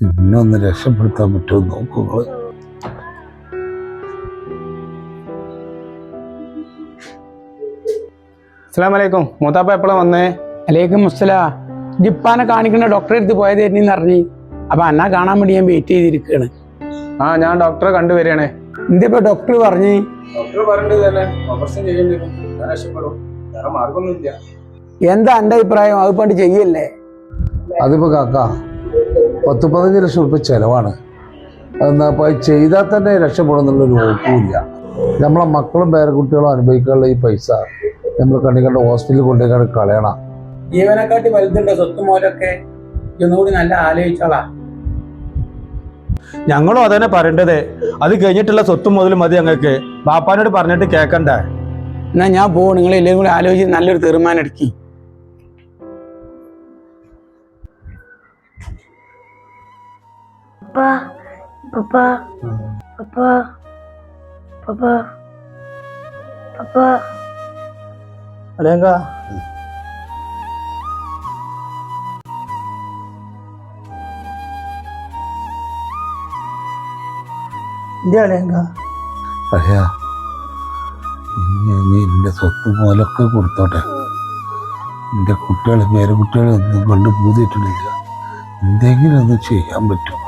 എന്നെ ഒന്ന് രക്ഷപ്പെടുത്താൻ പറ്റുമോ നോക്കുക അസ്സാം അലൈക്കും. മൂത്താപ്പ എപ്പോഴാണ് വന്നേ? അലേക്കും മുസ്സലാ. ജിപ്പാനെ കാണിക്കുന്ന ഡോക്ടറെ അടുത്ത് പോയതായിരുന്നു അറിഞ്ഞ് അപ്പൊ അന്നാ കാണാൻ വേണ്ടി ഞാൻ വെയിറ്റ് ചെയ്തിരിക്കുകയാണ് ആ ഞാൻ ഡോക്ടറെ കണ്ടുവരികയാണേ എന്തിപ്പോ ഡോക്ടർ പറഞ്ഞു? ഡോക്ടർ പറഞ്ഞത് തന്നെ ഓപ്പറേഷൻ ചെയ്യേണ്ടി വരും. ഞാൻ രക്ഷപ്പെടും. വേറെ മാർഗമൊന്നുമില്ല. എന്താ എന്റെ അഭിപ്രായം? അത് പണ്ട് ചെയ്യല്ലേ? അതിപ്പോ കാക്ക പത്ത് പതിനഞ്ച് ലക്ഷം റുപ്യ ചിലവാണ്. എന്നാൽ അപ്പോൾ അത് ചെയ്താൽ തന്നെ രക്ഷപ്പെടുന്നുള്ളൊരു വകുപ്പില്ല നമ്മളെ മക്കളും പേരക്കുട്ടികളും അനുഭവിക്കാനുള്ള ഈ പൈസ നമ്മൾ കണ്ണിക്കണ്ട ഹോസ്പിറ്റലിൽ കൊണ്ടുപോയി കളയണം. ജീവനെക്കാട്ടി വലുതുണ്ട് സ്വത്ത് മോലൊക്കെ ഒന്നുകൂടി നല്ല ആലോചിച്ചോളാ. ഞങ്ങളും അതന്നെ പറയേണ്ടത്. അത് കഴിഞ്ഞിട്ടുള്ള സ്വത്തും മുതൽ മതി ഞങ്ങൾക്ക്. ബാപ്പാനോട് പറഞ്ഞിട്ട് കേൾക്കണ്ടേ എന്നാ ഞാൻ പോവും. നിങ്ങൾ എല്ലാവരും കൂടി ആലോചിച്ച് നല്ലൊരു തീരുമാനം എടുക്കി. Papa, papa, papa, papa, papa. അല്ലേങ്ക അറിയാ നീ എന്റെ സ്വത്ത് പോലൊക്കെ കൊടുത്തോട്ടെ. എന്റെ കുട്ടികളെ പേരക്കുട്ടികളെ ഒന്നും കണ്ട് പൂതിയിട്ടില്ല. എന്തെങ്കിലും ഒന്ന് ചെയ്യാൻ പറ്റുമോ?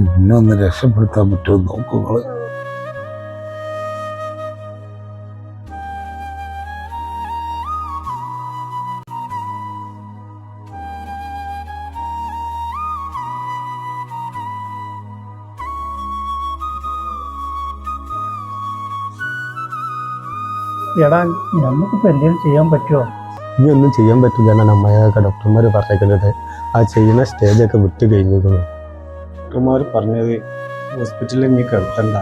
എന്നെ ഒന്ന് രക്ഷപ്പെടുത്താൻ പറ്റുമോ? നോക്കുക എടാ നമുക്കിപ്പോൾ എന്തെങ്കിലും ചെയ്യാൻ പറ്റുമോ ഇനി ഒന്നും ചെയ്യാൻ പറ്റില്ല എന്നാണ് അമ്മയൊക്കെ ഡോക്ടർമാർ പറഞ്ഞേക്കുന്നത്. ആ ചെയ്യുന്ന സ്റ്റേജൊക്കെ വിട്ട് കഴിഞ്ഞിരിക്കുന്നു. ഡോക്ടർമാർ പറഞ്ഞത് ഹോസ്പിറ്റലിൽ നീ കിടത്തണ്ട.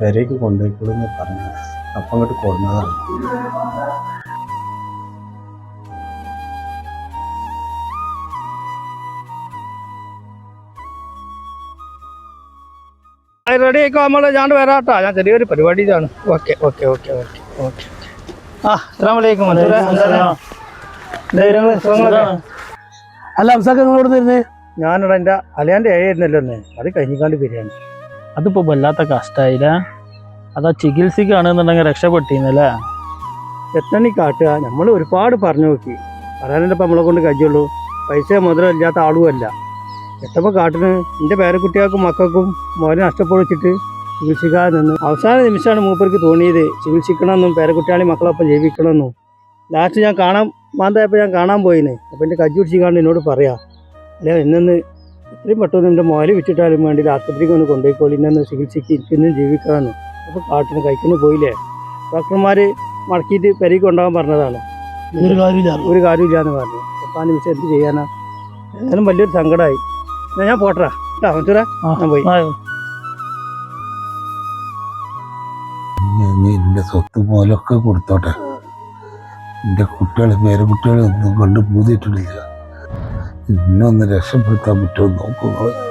പെരേക്ക് കൊണ്ടുപോയിക്കോളെന്ന് പറഞ്ഞു. അപ്പം അങ്ങോട്ട് കൊടുന്നതാണ് റെഡി ആയിക്കോ നമ്മൾ ഞാൻ വരാട്ടോ. ഞാൻ ചെറിയൊരു പരിപാടിയിലാണ് okay okay okay okay okay ആ അസ്സാമലൈക്കും അല്ല അവസാനം നിങ്ങളോട് തരുന്നേ ഞാനിവിടെ എന്റെ അലയാന്റെ ഏഴായിരുന്നല്ലോ ഒന്ന് അത് കഴിഞ്ഞിക്കാണ്ട് ബിരിയാണി. അതിപ്പോൾ വല്ലാത്ത കഷ്ടായില്ല? അതാ ചികിത്സിക്കുകയാണെന്നുണ്ടെങ്കിൽ രക്ഷപ്പെട്ടിരുന്നല്ലേ? എത്തണി കാട്ടുക. നമ്മൾ ഒരുപാട് പറഞ്ഞു നോക്കി. പറയാനല്ലേ ഇപ്പം നമ്മളെ കൊണ്ട് കഴിയുള്ളൂ? പൈസ മുതലോ ഇല്ലാത്ത ആളുമല്ല എത്തപ്പോൾ കാട്ടിന് എന്റെ പേരക്കുട്ടികൾക്കും മക്കൾക്കും മോനെ നഷ്ടപ്പെടുത്തിട്ട് ചികിത്സിക്കാതെ നിന്ന്. അവസാന നിമിഷമാണ് മൂപ്പർക്ക് തോന്നിയത്. ചികിത്സിക്കണമെന്നും പേരക്കുട്ടികളെയും മക്കളൊപ്പം ജീവിക്കണമെന്നും. ലാസ്റ്റ് ഞാൻ കാണാൻ മാന്തായപ്പോൾ ഞാൻ കാണാൻ പോയിന്. അപ്പം എന്റെ കജ്ജി പിടിച്ചിക്കാണ്ട് എന്നോട് പറയാം. അല്ല? എന്നൊന്ന് ഇത്രയും പെട്ടെന്ന് എന്റെ മോലെ വെച്ചിട്ടാലും വേണ്ടി ആശുപത്രിക്ക് ഒന്ന് കൊണ്ടുപോയിക്കോളി. ഇന്നൊന്ന് ചികിത്സിക്ക് ഇരിക്കുന്നു ജീവിക്കാമെന്ന് അപ്പോൾ കാട്ടിന് കഴിക്കുന്നു പോയില്ലേ? ഡോക്ടർമാർ മടക്കിയിട്ട് പെരയ്ക്ക് കൊണ്ടുപോകാൻ പറഞ്ഞതാണ്. ഒരു കാര്യമില്ല. ഒരു കാര്യമില്ല എന്ന് പറഞ്ഞു. അപ്പം ആ നിമിഷം എന്ത് ചെയ്യാനാ? ഏതായാലും വലിയൊരു സങ്കടമായി എന്നാൽ ഞാൻ പോട്ടറാ കേട്ടോ മറ്റൂരാ ഞാൻ പോയി. എന്റെ സ്വത്ത് പോലൊക്കെ കൊടുത്തോട്ടെ. എന്റെ കുട്ടികൾ പേരക്കുട്ടികളെ ഒന്നും കണ്ട് പൂതിയിട്ടില്ല എന്നെ ഒന്ന് രക്ഷപ്പെടുത്താൻ പറ്റുമോ നോക്കുക